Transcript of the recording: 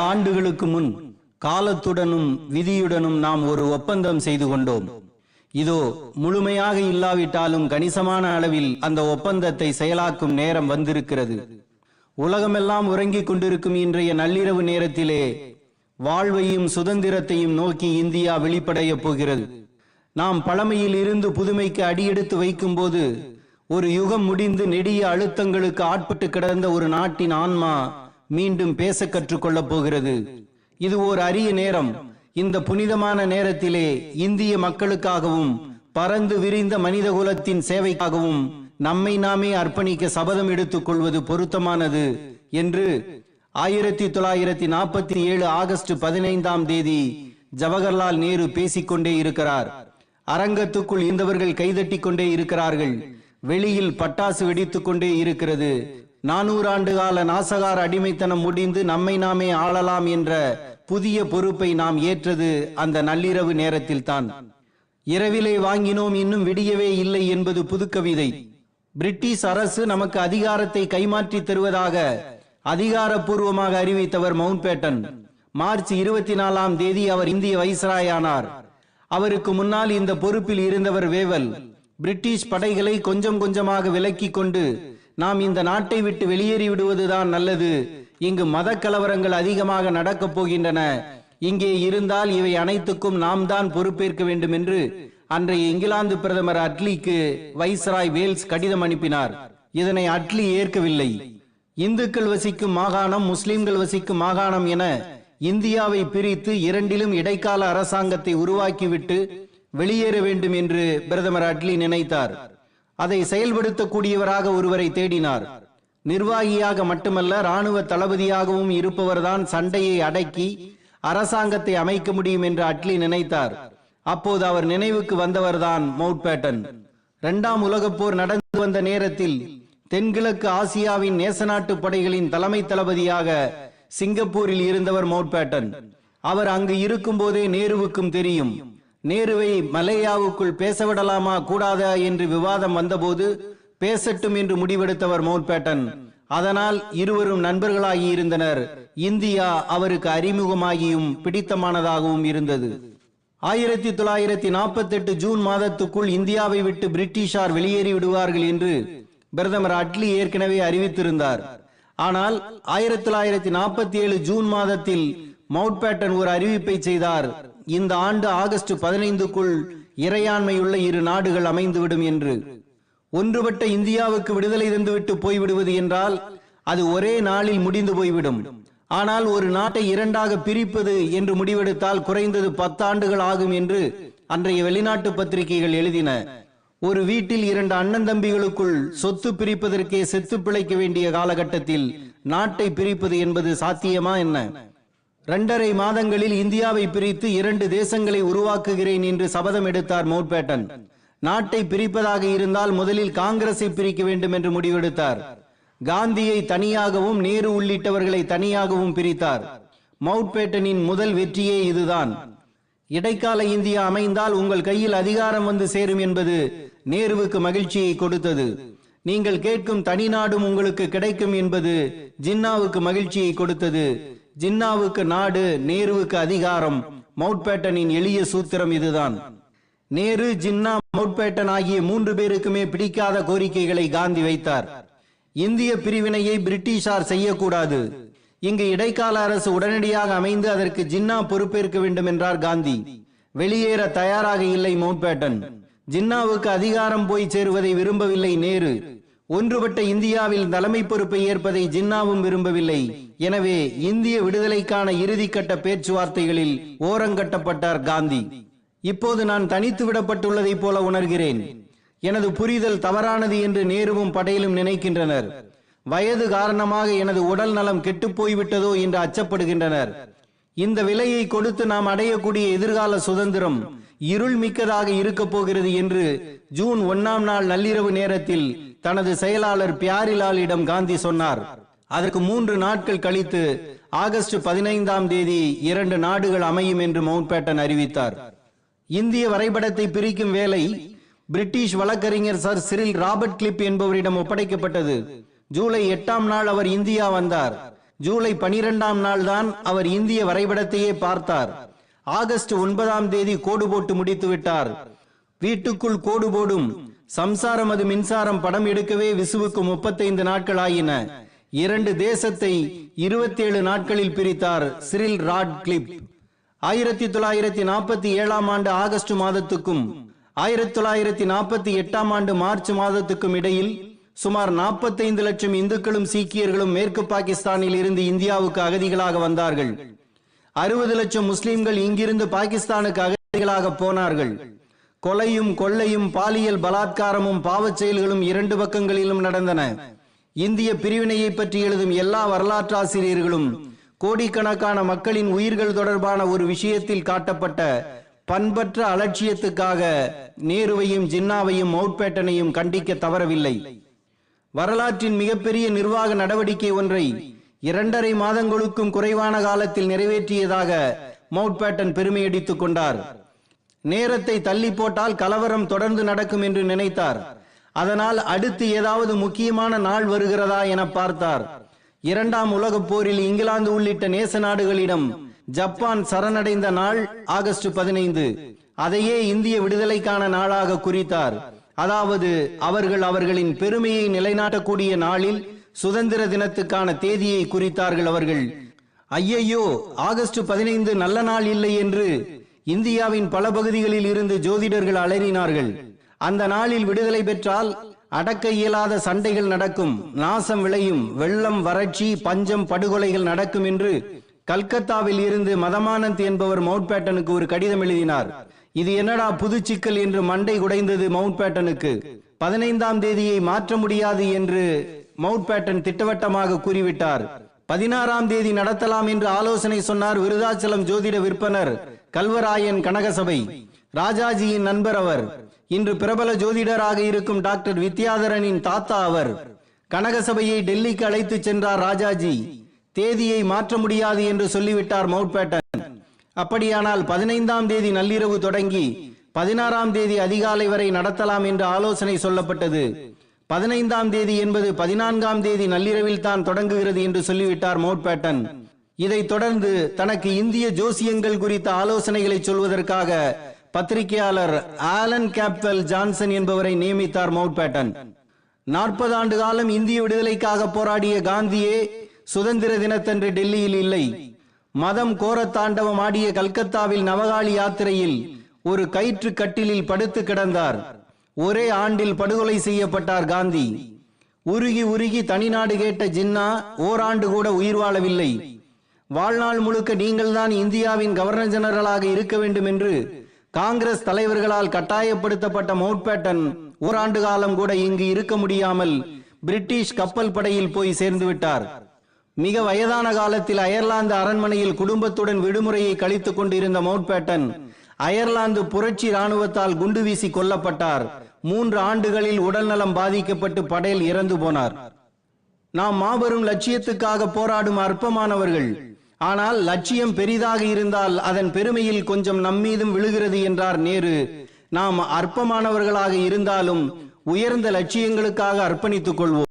ஆண்டுகளுக்கு முன் காலத்துடனும் விதியுடனும் நாம் ஒரு ஒப்பந்தம் செய்து கொண்டோம். இதோ முழுமையாக இல்லாவிட்டாலும் கணிசமான அளவில் அந்த ஒப்பந்தத்தை செயலாக்கும் நேரம் வந்திருக்கிறது. உலகமெல்லாம் உறங்கிக் கொண்டிருக்கும் இன்றைய நள்ளிரவு நேரத்திலே வாழ்வையும் சுதந்திரத்தையும் நோக்கி இந்தியா வெளிப்படையப் போகிறது. நாம் பழமையில் இருந்து புதுமைக்கு அடியெடுத்து வைக்கும்போது ஒரு யுகம் முடிந்து நெடிய அழுத்தங்களுக்கு ஆட்பட்டு கிடந்த ஒரு நாட்டின் ஆன்மா மீண்டும் பேச கற்றுக்கொள்ளப் போகிறது. இது ஓர் அரிய நேரம். இந்த புனிதமான நேரத்திலே இந்திய மக்களுக்காகவும் பறந்து விரிந்த மனிதகுலத்தின் சேவைக்காகவும் நம்மை நாமே அர்ப்பணிக்க சபதம் எடுத்துக் கொள்வது பொருத்தமானது என்று ஆயிரத்தி தொள்ளாயிரத்தி நாற்பத்தி ஏழு ஆகஸ்ட் பதினைந்தாம் தேதி ஜவஹர்லால் நேரு பேசிக்கொண்டே இருக்கிறார். அரங்கத்துக்குள் இருந்தவர்கள் கைதட்டி கொண்டே இருக்கிறார்கள். வெளியில் பட்டாசு வெடித்துக் கொண்டே இருக்கிறது. நானூறு ஆண்டு கால நாசகார அடிமைத்தனம் முடிந்து நம்மை நாமே ஆளலாம் என்ற புதிய பொறுப்பை நாம் ஏற்றது அந்த நள்ளிரவு நேரத்தில்தான். இரவிலே வாங்கினோம் இன்னும் விடியவே இல்லை என்பது புதுக்கவிதை. பிரிட்டிஷ் அரசு நமக்கு அதிகாரத்தை கைமாற்றி தருவதாக அதிகாரப்பூர்வமாக அறிவித்தவர் மவுண்ட் பேட்டன் மார்ச் இருபத்தி நாலாம் தேதி அவர் இந்திய வைஸ்ராயானார். அவருக்கு முன்னால் இந்த பொறுப்பில் இருந்தவர் வேவல். பிரிட்டிஷ் படைகளை கொஞ்சம் கொஞ்சமாக விலக்கிக் கொண்டு நாம் இந்த நாட்டை விட்டு வெளியேறி விடுவதுதான் நல்லது. இங்கு மத கலவரங்கள் அதிகமாக நடக்கப் போகின்றன. இங்கே இருந்தால் இவை அனைத்துக்கும் நாம் தான் பொறுப்பேற்க வேண்டும் என்று அன்றைய இங்கிலாந்து பிரதமர் அட்லிக்கு வைஸ்ராய் வேல்ஸ் கடிதம் அனுப்பினார். இதனை அட்லி ஏற்கவில்லை. இந்துக்கள் வசிக்கும் மாகாணம் முஸ்லிம்கள் வசிக்கும் மாகாணம் என இந்தியாவை பிரித்து இரண்டிலும் இடைக்கால அரசாங்கத்தை உருவாக்கிவிட்டு வெளியேற வேண்டும் என்று பிரதமர் அட்லி நினைத்தார். அதை செயல்படுத்தக்கூடியவராக ஒருவரை தேடினார். நிர்வாகியாக மட்டுமல்ல ராணுவ தளபதியாகவும் இருப்பவர்தான் சண்டையை அடக்கி அரசாங்கத்தை அமைக்க முடியும் என்று அட்லி நினைத்தார். அப்போது அவர் நினைவுக்கு வந்தவர்தான் மவுண்ட் பேட்டன் இரண்டாம் உலகப் போர் நடந்து வந்த நேரத்தில் தென்கிழக்கு ஆசியாவின் நேசநாட்டு படைகளின் தலைமை தளபதியாக சிங்கப்பூரில் இருந்தவர் மவுண்ட் பேட்டன் அவர் அங்கு இருக்கும் போதே நேருவுக்கும் தெரியும். நேருவை மலேயாவுக்குள் பேசவிடலாமா கூடாதா என்று விவாதம் வந்தபோது பேசட்டும் என்று முடிவெடுத்தவர் மவுண்ட் பேட்டன் அதனால் இருவரும் நண்பர்களாகி இருந்தனர். இந்தியா அவருக்கு அறிமுகமாகியும் பிடித்தமானதாகவும் இருந்தது. ஆயிரத்தி தொள்ளாயிரத்தி நாற்பத்தி எட்டு ஜூன் மாதத்துக்குள் இந்தியாவை விட்டு பிரிட்டிஷார் வெளியேறி விடுவார்கள் என்று பிரதமர் அட்லி ஏற்கனவே அறிவித்திருந்தார். ஆனால் ஆயிரத்தி தொள்ளாயிரத்தி நாற்பத்தி ஏழு ஜூன் மாதத்தில் மவுண்ட்பேட்டன் ஒரு அறிவிப்பை செய்தார். இந்த ஆண்டு ஆகஸ்ட் பதினைந்துக்குள் இறையாண்மையுள்ள இரு நாடுகள் அமைந்துவிடும் என்று. ஒன்றுபட்ட இந்தியாவுக்கு விடுதலை தந்துவிட்டு போய்விடுவது என்றால் அது ஒரே நாளில் முடிந்து போய்விடும். ஆனால் ஒரு நாட்டை இரண்டாக பிரிப்பது என்று முடிவெடுத்தால் குறைந்தது பத்தாண்டுகள் ஆகும் என்று அன்றைய வெளிநாட்டு பத்திரிகைகள் எழுதின. ஒரு வீட்டில் இரண்டு அண்ணன் தம்பிகளுக்குள் சொத்து பிரிப்பதற்கே செத்து பிழைக்க வேண்டிய காலகட்டத்தில் நாட்டை பிரிப்பது என்பது சாத்தியமா என்ன? இரண்டரை மாதங்களில் இந்தியாவை பிரித்து இரண்டு தேசங்களை உருவாக்குகிறேன் என்று சபதம் எடுத்தார் மவுண்ட்பேட்டன் நாட்டை பிரிப்பதாக இருந்தால் முதலில் காங்கிரஸை பிரிக்க வேண்டும் என்று முடிவெடுத்தார். காந்தியை தனியாகவும் நேரு உள்ளிட்டவர்களை தனியாகவும் பிரித்தார். மவுட்பேட்டனின் முதல் வெற்றியே இதுதான். இடைக்கால இந்தியா அமைந்தால் உங்கள் கையில் அதிகாரம் வந்து சேரும் என்பது நேருவுக்கு மகிழ்ச்சியை கொடுத்தது. நீங்கள் கேட்கும் தனி நாடும் உங்களுக்கு கிடைக்கும் என்பது ஜின்னாவுக்கு மகிழ்ச்சியை கொடுத்தது. ஜின்னாவுக்கு நாடு நேருவுக்கு அதிகாரம். மவுண்ட் பேட்டனின் எளிய சூத்திரம் இதுதான். நேரு ஜின்னா மவுண்ட் பேட்டன் ஆகிய மூன்று பேருக்குமே பிடிக்காத கோரிக்கைகளை காந்தி வைத்தார். இந்திய பிரிவினையை பிரிட்டிஷார் செய்யக்கூடாது. இங்கு இடைக்கால அரசு உடனடியாக அமைந்து அதற்கு ஜின்னா பொறுப்பேற்க வேண்டும் என்றார் காந்தி. வெளியேற தயாராக இல்லை மவுண்ட் பேட்டன் ஜின்னாவுக்கு அதிகாரம் போய் சேருவதை விரும்பவில்லை நேரு. ஒன்றுபட்ட இந்தியாவில் தலைமை பொறுப்பை ஏற்பதை ஜின்னாவும் விரும்பவில்லை. எனவே இந்திய விடுதலைக்கான இறுதிக்கட்ட பேச்சுவார்த்தைகளில் ஓரங்கட்டப்பட்டார் காந்தி. இப்போது நான் தனித்து விடப்பட்டுள்ளதைப் போல உணர்கிறேன். எனது புரிதல் தவறானது என்று நேருவும் படையிலும் நினைக்கின்றனர். வயது காரணமாக எனது உடல் நலம் கெட்டுப்போய்விட்டதோ என்று அச்சப்படுகின்றனர். இந்த விலையை கொடுத்து நாம் அடையக்கூடிய எதிர்கால சுதந்திரம் இருள் மிக்கதாக இருக்க போகிறது என்று ஜூன் ஒன்னாம் நாள் நள்ளிரவு நேரத்தில் தனது செயலாளர் பியாரிலாலிடம் காந்தி சொன்னார். அதற்கு மூன்று நாட்கள் கழித்து ஆகஸ்ட் பதினைந்தாம் தேதி இரண்டு நாடுகள் அமையும் என்று மவுண்ட் பேட்டன் அறிவித்தார். இந்திய வரைபடத்தை பிரிக்கும் வேலை பிரிட்டிஷ் வழக்கறிஞர் சர் சிரில் ராபர்ட் கிளிப் என்பவரிடம் ஒப்படைக்கப்பட்டது. ஜூலை எட்டாம் நாள் அவர் இந்தியா வந்தார். ஜூலை பனிரெண்டாம் நாள் தான் அவர் இந்திய வரைபடத்தையே பார்த்தார். ஆகஸ்ட் ஒன்பதாம் தேதி கோடு போட்டு முடித்து விட்டார். வீட்டுக்குள் கோடு போடும். சம்சாரம் அது மின்சாரம் படம் எடுக்கவே விசுவுக்கு முப்பத்தைந்து நாட்கள் ஆயின. இரண்டு தேசத்தை இருபத்தேழு நாட்களில் பிரித்தார் சிரில் ராட் கிளிப் ஆயிரத்தி தொள்ளாயிரத்தி நாற்பத்தி ஏழாம் ஆண்டு ஆகஸ்ட் மாதத்துக்கும் ஆயிரத்தி தொள்ளாயிரத்தி நாற்பத்தி எட்டாம் ஆண்டு மார்ச் மாதத்துக்கும் இடையில் சுமார் நாற்பத்தைந்து லட்சம் இந்துக்களும் சீக்கியர்களும் மேற்கு பாகிஸ்தானில் இருந்து இந்தியாவுக்கு அகதிகளாக வந்தார்கள். அறுபது லட்சம் முஸ்லிம்கள் இங்கிருந்து பாகிஸ்தானுக்கு அகதிகளாக போனார்கள். கொலையும் கொள்ளையும் பாலியல் பலாத்காரமும் பாவச் செயல்களும் இரண்டு பக்கங்களிலும் நடந்தன. இந்திய பிரிவினையை பற்றி எழுதும் எல்லா வரலாற்றாசிரியர்களும் கோடிக்கணக்கான மக்களின் உயிர்கள் தொடர்பான ஒரு விஷயத்தில் காட்டப்பட்ட பண்பற்ற அலட்சியத்துக்காக நேருவையும் ஜின்னாவையும் மவுட்பேட்டனையும் கண்டிக்க தவறவில்லை. வரலாற்றின் மிகப்பெரிய நிர்வாக நடவடிக்கை ஒன்றை இரண்டரை மாதங்களுக்கும் குறைவான காலத்தில் நிறைவேற்றியதாக மவுட்பேட்டன் பெருமையடித்துக் கொண்டார். நேரத்தை தள்ளி போட்டால் கலவரம் தொடர்ந்து நடக்கும் என்று நினைத்தார். அதனால் அடுத்து ஏதாவது முக்கியமான நாள் வருகிறதா என பார்த்தார். இரண்டாம் உலகப் போரில் இங்கிலாந்து உள்ளிட்ட நேச நாடுகளிடம் ஜப்பான் சரணடைந்த நாள் ஆகஸ்ட் பதினைந்து. அதையே இந்திய விடுதலைக்கான நாளாக குறித்தார். அதாவது அவர்கள் அவர்களின் பெருமையை நிலைநாட்டக்கூடிய நாளில் சுதந்திர தினத்துக்கான தேதியை குறித்தார்கள் அவர்கள். ஐயையோ ஆகஸ்ட் பதினைந்து நல்ல நாள் இல்லை என்று இந்தியாவின் பல பகுதிகளில் இருந்து ஜோதிடர்கள் அலறினார்கள். அந்த நாளில் விடுதலை பெற்றால் அடக்க இயலாத சண்டைகள் நடக்கும். நாசம் விளையும். வெள்ளம் வறட்சி பஞ்சம் படுகொலைகள் நடக்கும் என்று கல்கத்தாவில் இருந்து மதமானந்த் என்பவர் மவுண்ட் பேட்டனுக்கு ஒரு கடிதம் எழுதினார். இது என்னடா புது சிக்கல் என்று மண்டை குடைந்தது மவுண்ட் பேட்டனுக்கு பதினைந்தாம் தேதியை மாற்ற முடியாது என்று மவுண்ட் பேட்டன் திட்டவட்டமாக கூறிவிட்டார். பதினாறாம் தேதி நடத்தலாம் என்று ஆலோசனை சொன்னார் விருதாச்சலம் ஜோதிட விற்பனர் கல்வராயன் கனகசபை. ராஜாஜியின் நண்பர் அவர். இன்று பிரபல ஜோதிடராக இருக்கும் டாக்டர் வித்யாதரனின் தாத்தா அவர். கனகசபையை டெல்லிக்கு அழைத்து சென்றார் ராஜாஜி. தேதியை மாற்ற முடியாது என்று சொல்லிவிட்டார் மவுண்ட் பேட்டன். அப்படியானால் பதினைந்தாம் தேதி நள்ளிரவு தொடங்கி பதினாறாம் தேதி அதிகாலை வரை நடத்தலாம் என்று ஆலோசனை சொல்லப்பட்டது. பதினைந்தாம் தேதி என்பது பதினான்காம் தேதி நள்ளிரவில் தான் தொடங்குகிறது என்று சொல்லிவிட்டார் மவுண்ட் பேட்டன் இதைத் தொடர்ந்து தனக்கு இந்திய ஜோசியங்கள் குறித்த ஆலோசனைகளை சொல்வதற்காக பத்திரிகையாளர் ஆலன் கேப்வெல் ஜான்சன் என்பவரை நியமித்தார் மவுண்ட் பேட்டன் நாற்பது ஆண்டு காலம் இந்திய விடுதலைக்காக போராடிய காந்தியே சுதந்திர தினத்தன்று டெல்லியில் இல்லை. மதம் கோரத்தாண்டவம் ஆடிய கல்கத்தாவில் நவகாளி யாத்திரையில் ஒரு கயிற்று கட்டிலில் படுத்து கிடந்தார். ஒரே ஆண்டில் படுகொலை செய்யப்பட்டார் காந்தி. உருகி உருகி தனிநாடு கேட்ட ஜின்னா ஓராண்டு கூட உயிர் வாழவில்லை. வாழ்நாள் முழுக்க நீங்கள்தான் இந்தியாவின் கவர்னர் ஜெனரலாக இருக்க வேண்டும் என்று காங்கிரஸ் தலைவர்களால் கட்டாயப்படுத்தப்பட்ட மவுண்ட் பேட்டன் ஓராண்டு காலம் கூட இங்கு இருக்க முடியாமல் பிரிட்டிஷ் கப்பல் படையில் போய் சேர்ந்து விட்டார். மிக வயதான காலத்தில் அயர்லாந்து அரண்மனையில் குடும்பத்துடன் விடுமுறையை கழித்துக் கொண்டிருந்த மவுண்ட் பேட்டன் அயர்லாந்து புரட்சி ராணுவத்தால் குண்டு வீசி கொல்லப்பட்டார். மூன்று ஆண்டுகளில் உடல்நலம் பாதிக்கப்பட்டு படையில் இறந்து போனார். நாம் மாபெரும் லட்சியத்துக்காக போராடும் அற்பமானவர்கள். ஆனால் லட்சியம் பெரிதாக இருந்தால் அதன் பெருமையில் கொஞ்சம் நம்மீதும் விழுகிறது என்றார் நேரு. நாம் அற்பமானவர்களாக இருந்தாலும் உயர்ந்த லட்சியங்களுக்காக அர்ப்பணித்துக் கொள்வோம்.